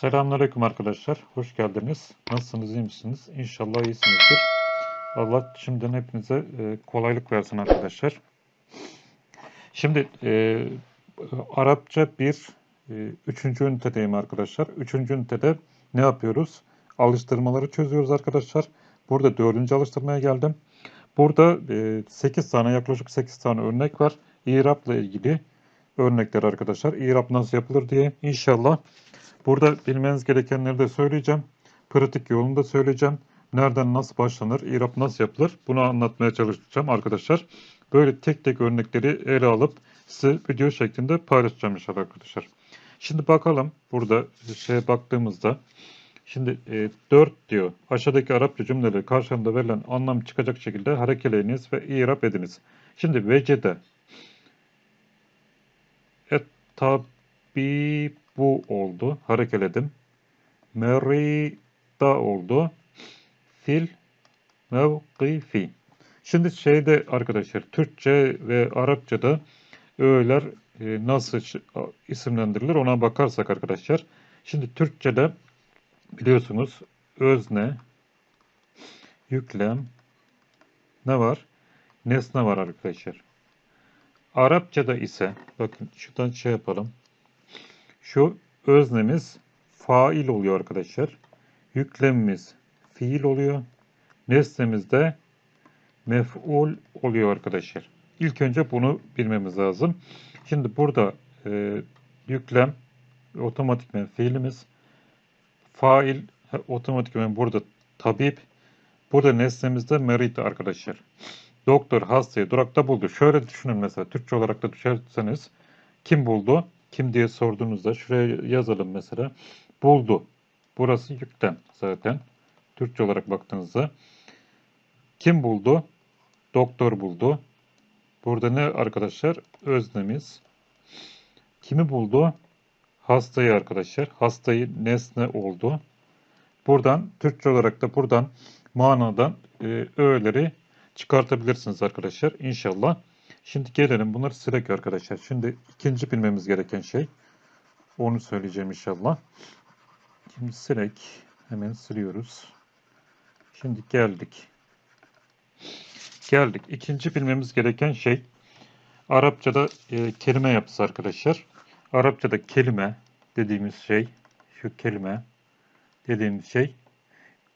Selamünaleyküm arkadaşlar. Hoş geldiniz. Nasılsınız, iyi misiniz? İnşallah iyisinizdir. Allah şimdiden hepinize e, kolaylık versin arkadaşlar. Şimdi e, Arapça bir e, üçüncü ünitedeyim arkadaşlar. Üçüncü ünitede ne yapıyoruz? Alıştırmaları çözüyoruz arkadaşlar. Burada dördüncü alıştırmaya geldim. Burada e, 8 tane yaklaşık 8 tane örnek var. İrab'la ilgili örnekler arkadaşlar. İrab nasıl yapılır diye inşallah Burada bilmeniz gerekenleri de söyleyeceğim. Pratik yolunu da söyleyeceğim. Nereden nasıl başlanır, İrab nasıl yapılır bunu anlatmaya çalışacağım arkadaşlar. Böyle tek tek örnekleri ele alıp size video şeklinde paylaşacağım inşallah arkadaşlar. Şimdi bakalım burada şeye baktığımızda şimdi e, 4 diyor. Aşağıdaki Arapça cümleleri karşılığında verilen anlam çıkacak şekilde harekeleyiniz ve İrab ediniz. Şimdi vecede et tabi bu oldu. Harekeledim. Merida oldu. Fil mevkifi. Şimdi şeyde arkadaşlar Türkçe ve Arapçada öğeler e, nasıl isimlendirilir ona bakarsak arkadaşlar. Şimdi Türkçe'de biliyorsunuz özne, yüklem, ne var? Nesne var arkadaşlar. Arapçada ise bakın şuradan şey yapalım. Şu öznemiz fail oluyor arkadaşlar. Yüklemimiz fiil oluyor. Nesnemiz de mef'ul oluyor arkadaşlar. İlk önce bunu bilmemiz lazım. Şimdi burada e, yüklem otomatikmen fiilimiz. Fail otomatikmen burada tabip. Burada nesnemizde merit arkadaşlar. Doktor hastayı durakta buldu. Şöyle düşünün mesela Türkçe olarak da düşerseniz kim buldu? Kim diye sorduğunuzda şuraya yazalım mesela. Buldu. Burası yüklem zaten. Türkçe olarak baktığınızda. Kim buldu? Doktor buldu. Burada ne arkadaşlar? Öznemiz. Kimi buldu? Hastayı arkadaşlar. Hastayı nesne oldu. Buradan Türkçe olarak da buradan manadan e, öğeleri çıkartabilirsiniz arkadaşlar. İnşallah. Şimdi gelelim bunları silek arkadaşlar. Şimdi ikinci bilmemiz gereken şey. Onu söyleyeceğim inşallah. Şimdi silek. Hemen siliyoruz. Şimdi geldik. Geldik. İkinci bilmemiz gereken şey. Arapçada e, kelime yapısı arkadaşlar. Arapçada kelime dediğimiz şey. Şu kelime dediğimiz şey.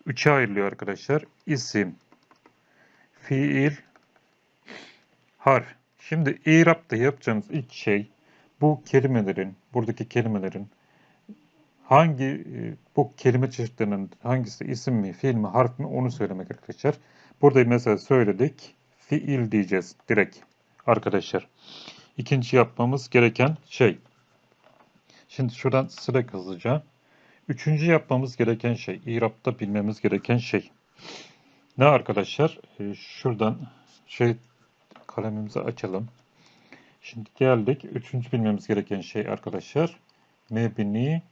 Üçe ayrılıyor arkadaşlar. İsim, fiil, harf. Şimdi İrab'da yapacağınız ilk şey bu kelimelerin, buradaki kelimelerin hangi e, bu kelime çeşitlerinin hangisi isim mi, fiil mi, harf mi onu söylemek arkadaşlar. Burada mesela söyledik. Fiil diyeceğiz direkt arkadaşlar. İkinci yapmamız gereken şey. Şimdi şuradan sıra hızlıca. Üçüncü yapmamız gereken şey, İrab'da bilmemiz gereken şey. Ne arkadaşlar? Ee, şuradan şey kalemimizi açalım. Şimdi geldik. Üçüncü bilmemiz gereken şey arkadaşlar. Mebni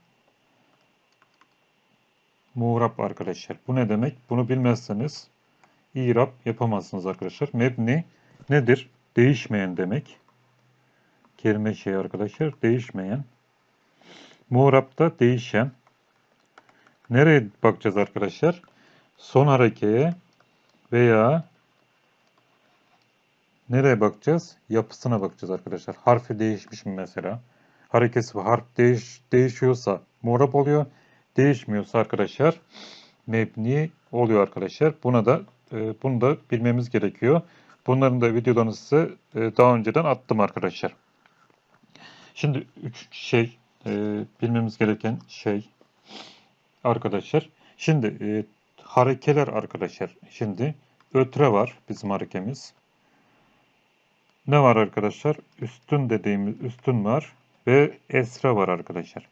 muğrab arkadaşlar. Bu ne demek? Bunu bilmezseniz İrab yapamazsınız arkadaşlar. Mebni nedir? Değişmeyen demek. Kelime şey arkadaşlar. Değişmeyen. Muğrab da değişen. Nereye bakacağız arkadaşlar? Son harekeye veya Nereye bakacağız? Yapısına bakacağız arkadaşlar. Harfi değişmiş mi mesela? Harekesi harf değiş, değişiyorsa morab oluyor. Değişmiyorsa arkadaşlar mebni oluyor arkadaşlar. Buna da e, bunu da bilmemiz gerekiyor. Bunların da videolarını size e, daha önceden attım arkadaşlar. Şimdi üç şey e, bilmemiz gereken şey arkadaşlar. Şimdi e, harekeler arkadaşlar. Şimdi ötre var bizim harekemiz ne var arkadaşlar? Üstün dediğimiz üstün var ve esra var arkadaşlar.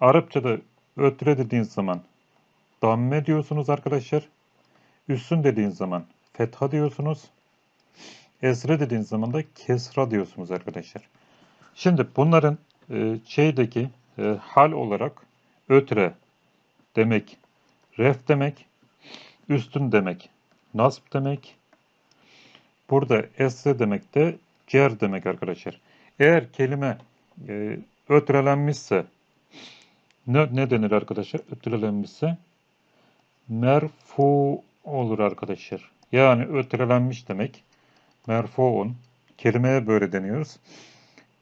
Arapçada ötre dediğiniz zaman damme diyorsunuz arkadaşlar. Üstün dediğiniz zaman fetha diyorsunuz. Esra dediğiniz zaman da kesra diyorsunuz arkadaşlar. Şimdi bunların e, şeydeki e, hal olarak ötre demek, ref demek, üstün demek, nasb demek, Burada esre demek de cer demek arkadaşlar. Eğer kelime e, ötrelenmişse Ne, ne denir arkadaşlar? Ötürelenmişse merfu olur arkadaşlar. Yani ötürelenmiş demek. Merfuun. Kelimeye böyle deniyoruz.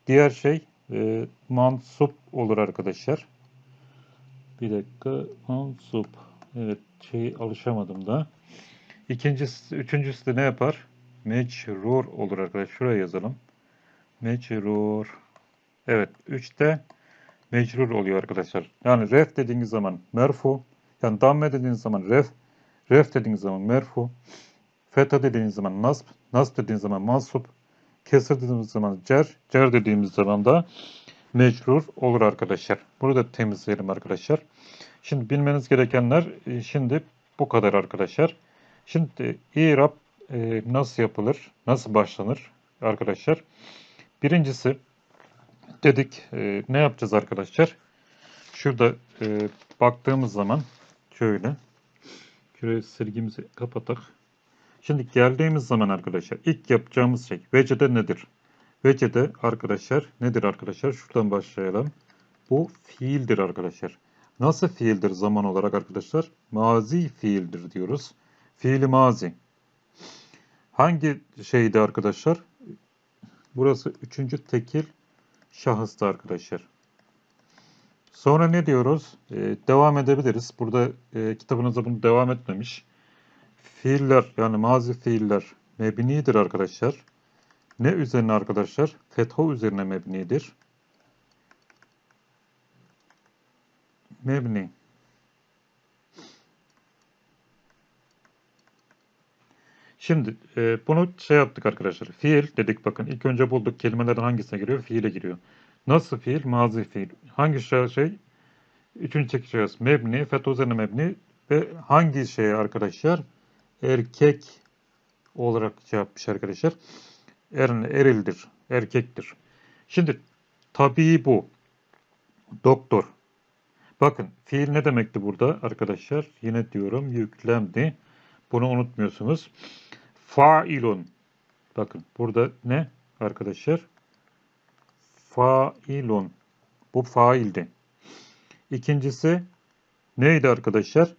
Diğer şey e, mansup olur arkadaşlar. Bir dakika. Mansup. Evet şey alışamadım da. İkincisi, üçüncüsü de ne yapar? Mecrur olur arkadaşlar. Şuraya yazalım. Mecrur. Evet. Üçte mecrur oluyor arkadaşlar. Yani ref dediğiniz zaman merfu. Yani damme dediğiniz zaman ref. Ref dediğiniz zaman merfu. Feta dediğiniz zaman nasb. Nasb dediğiniz zaman mansup. Kesir dediğimiz zaman cer. Cer dediğimiz zaman da mecrur olur arkadaşlar. Bunu da temizleyelim arkadaşlar. Şimdi bilmeniz gerekenler e, şimdi bu kadar arkadaşlar. Şimdi İrab e, nasıl yapılır? Nasıl başlanır arkadaşlar? Birincisi dedik e, ne yapacağız arkadaşlar? Şurada e, baktığımız zaman şöyle şuraya silgimizi kapatak. Şimdi geldiğimiz zaman arkadaşlar ilk yapacağımız şey vecede nedir? Vecede arkadaşlar nedir arkadaşlar? Şuradan başlayalım. Bu fiildir arkadaşlar. Nasıl fiildir zaman olarak arkadaşlar? Mazi fiildir diyoruz. Fiili mazi. Hangi şeydi arkadaşlar? Burası üçüncü tekil şahısta arkadaşlar. Sonra ne diyoruz? Ee, devam edebiliriz. Burada e, kitabınızda bunu devam etmemiş. Fiiller yani mazi fiiller mebnidir arkadaşlar. Ne üzerine arkadaşlar? Fetho üzerine mebnidir. Mebni. Şimdi e, bunu şey yaptık arkadaşlar. Fiil dedik bakın. ilk önce bulduk kelimelerden hangisine giriyor? Fiile giriyor. Nasıl fiil? Mazi fiil. Hangi şey? şey? Üçüncü çekeceğiz. Mebni, üzerine mebni ve hangi şey arkadaşlar? Erkek olarak yapmış arkadaşlar. Er, erildir. Erkektir. Şimdi tabii bu. Doktor. Bakın fiil ne demekti burada arkadaşlar? Yine diyorum yüklemdi. Bunu unutmuyorsunuz. Failun. Bakın burada ne arkadaşlar? Failun. Bu faildi. İkincisi neydi arkadaşlar?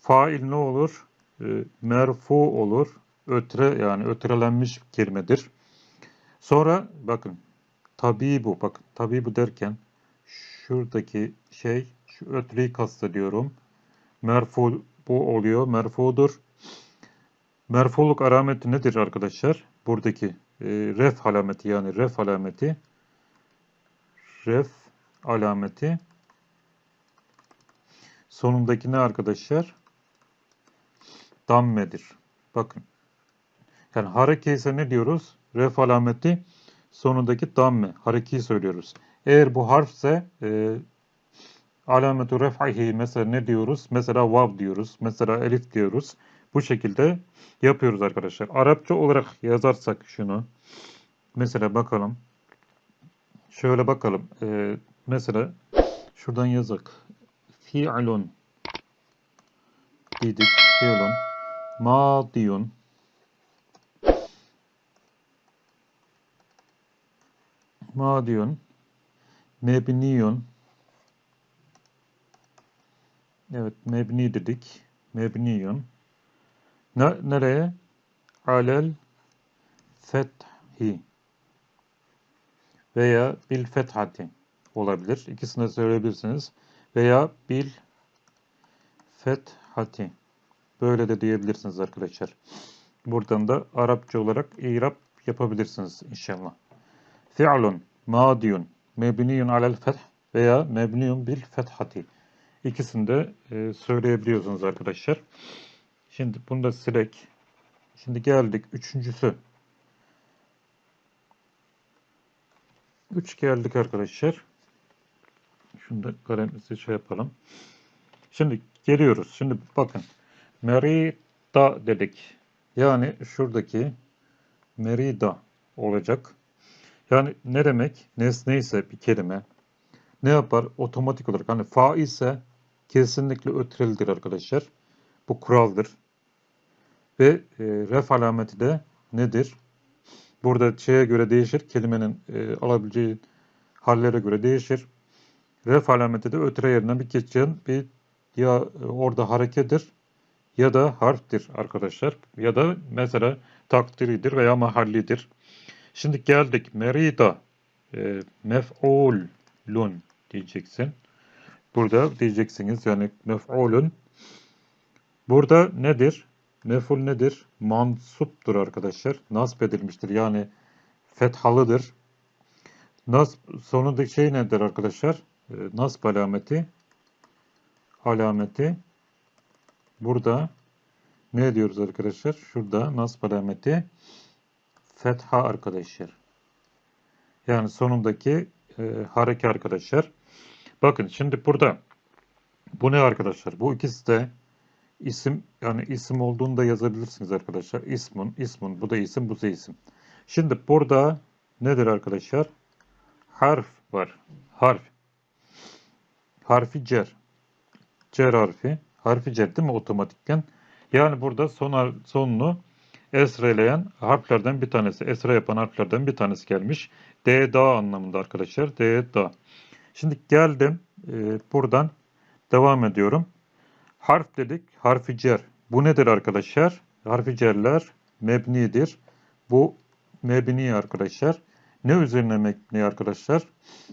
Fail ne olur? E, merfu olur. Ötre yani ötrelenmiş kelimedir. Sonra bakın tabi bu. Bakın tabi bu derken şuradaki şey şu kastediyorum. Merfu bu oluyor. Merfudur. Merfuluk alameti nedir arkadaşlar? Buradaki e, ref alameti yani ref alameti ref alameti sonundaki ne arkadaşlar? Dammedir. Bakın. Yani hareke ise ne diyoruz? Ref alameti sonundaki damme. Harekeyi söylüyoruz. Eğer bu harfse e, alametu ref'ihi mesela ne diyoruz? Mesela vav diyoruz. Mesela elif diyoruz. Bu şekilde yapıyoruz arkadaşlar. Arapça olarak yazarsak şunu. Mesela bakalım. Şöyle bakalım. Ee, mesela şuradan yazak. Fi'lun dedik. Fi'lun. Madiyun. Madiyun. Mebniyun. Evet mebni dedik. Mebniyun. Ne, nereye? Alel fethi veya bil fethati olabilir. İkisini de söyleyebilirsiniz. Veya bil fethati. Böyle de diyebilirsiniz arkadaşlar. Buradan da Arapça olarak irab yapabilirsiniz inşallah. Fi'lun, madiyun, mebniyun alel feth veya mebniyun bil fethati. İkisini de e, söyleyebiliyorsunuz arkadaşlar. Şimdi bunu da silek. Şimdi geldik üçüncüsü. Üç geldik arkadaşlar. Şunu da kalemimizi şey yapalım. Şimdi geliyoruz. Şimdi bakın. Merida dedik. Yani şuradaki merida olacak. Yani ne demek? Nesne ise bir kelime. Ne yapar? Otomatik olarak. Hani fa ise kesinlikle ötrelidir arkadaşlar. Bu kuraldır. Ve e, ref alameti de nedir? Burada şeye göre değişir. Kelimenin e, alabileceği hallere göre değişir. Ref alameti de ötüre yerinden bir geçen bir ya orada harekedir ya da harftir arkadaşlar. Ya da mesela takdiridir veya mahallidir. Şimdi geldik. Merida e, mef'ulun diyeceksin. Burada diyeceksiniz yani mef'ulun. Burada nedir? Mef'ul nedir? Mansuptur arkadaşlar. Nasp edilmiştir. Yani fethalıdır. Nasb sonundaki şey nedir arkadaşlar? E, nasb alameti alameti burada ne diyoruz arkadaşlar? Şurada nasb alameti fetha arkadaşlar. Yani sonundaki e, hareke arkadaşlar. Bakın şimdi burada bu ne arkadaşlar? Bu ikisi de isim yani isim olduğunu da yazabilirsiniz arkadaşlar. İsmun, ismun. Bu da isim, bu da isim. Şimdi burada nedir arkadaşlar? Harf var. Harf. Harfi cer. Cer harfi. Harfi cer değil mi otomatikten? Yani burada son sonunu esreleyen harflerden bir tanesi. Esre yapan harflerden bir tanesi gelmiş. D da anlamında arkadaşlar. D da. Şimdi geldim. E, buradan devam ediyorum. Harf dedik. Harfi cer. Bu nedir arkadaşlar? Harfi cerler mebnidir. Bu mebni arkadaşlar. Ne üzerine mebni arkadaşlar?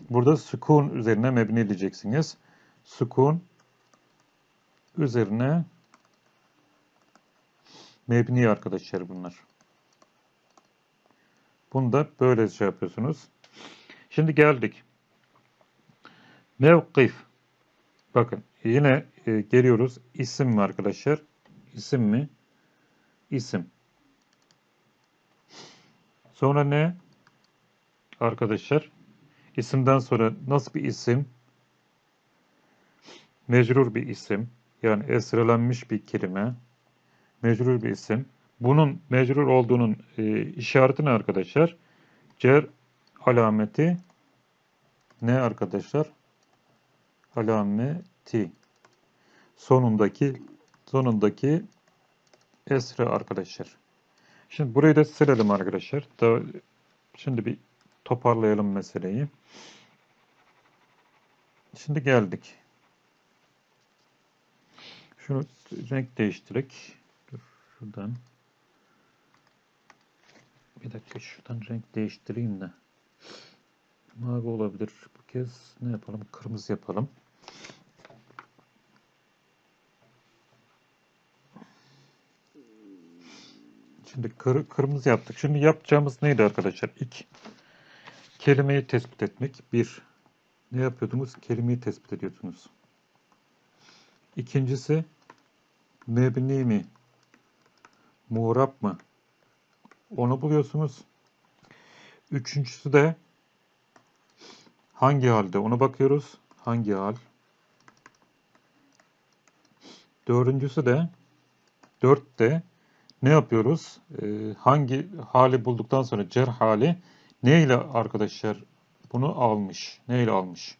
Burada sukun üzerine mebni diyeceksiniz. Sukun üzerine mebni arkadaşlar bunlar. Bunu da böyle şey yapıyorsunuz. Şimdi geldik. Mevkif. Bakın yine e, geliyoruz. İsim mi arkadaşlar? İsim mi? İsim. Sonra ne? Arkadaşlar isimden sonra nasıl bir isim? Mecrur bir isim. Yani esrelenmiş bir kelime. Mecrur bir isim. Bunun mecrur olduğunun e, işareti ne arkadaşlar? Cer alameti ne arkadaşlar? Alameti sonundaki sonundaki esre arkadaşlar. Şimdi burayı da silelim arkadaşlar. Da, şimdi bir toparlayalım meseleyi. Şimdi geldik. Şunu renk değiştirek. Şuradan. Bir dakika şuradan renk değiştireyim de. Mavi olabilir. Bu kez ne yapalım? Kırmızı yapalım. Şimdi kır, kırmızı yaptık. Şimdi yapacağımız neydi arkadaşlar? İlk kelimeyi tespit etmek. Bir. Ne yapıyordunuz? Kelimeyi tespit ediyordunuz. İkincisi mebni mi? Muğrab mı? Onu buluyorsunuz. Üçüncüsü de hangi halde? Onu bakıyoruz. Hangi hal? Dördüncüsü de dörtte ne yapıyoruz? Ee, hangi hali bulduktan sonra cer hali ne ile arkadaşlar bunu almış? Ne ile almış?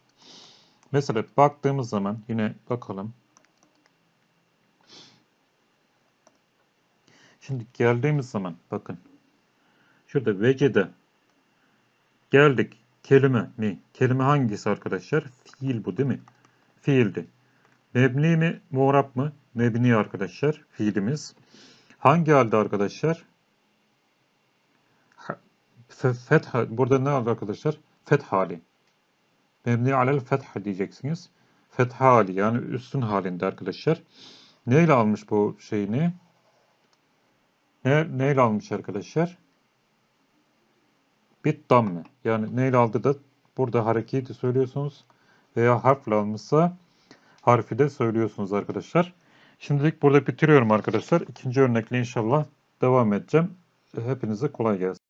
Mesela baktığımız zaman yine bakalım. Şimdi geldiğimiz zaman bakın. Şurada vecede geldik. Kelime mi? Kelime hangisi arkadaşlar? Fiil bu değil mi? Fiildi. Mebni mi? Muğrab mı? Mebni arkadaşlar. Fiilimiz. Hangi halde arkadaşlar? Fetha. Burada ne oldu arkadaşlar? Feth hali. Mebni alel feth diyeceksiniz. Feth hali yani üstün halinde arkadaşlar. Neyle almış bu şeyini? Ne, neyle almış arkadaşlar? Bit damme. Yani neyle aldı da burada hareketi söylüyorsunuz. Veya harfle almışsa harfi de söylüyorsunuz arkadaşlar. Şimdilik burada bitiriyorum arkadaşlar. İkinci örnekle inşallah devam edeceğim. Hepinize kolay gelsin.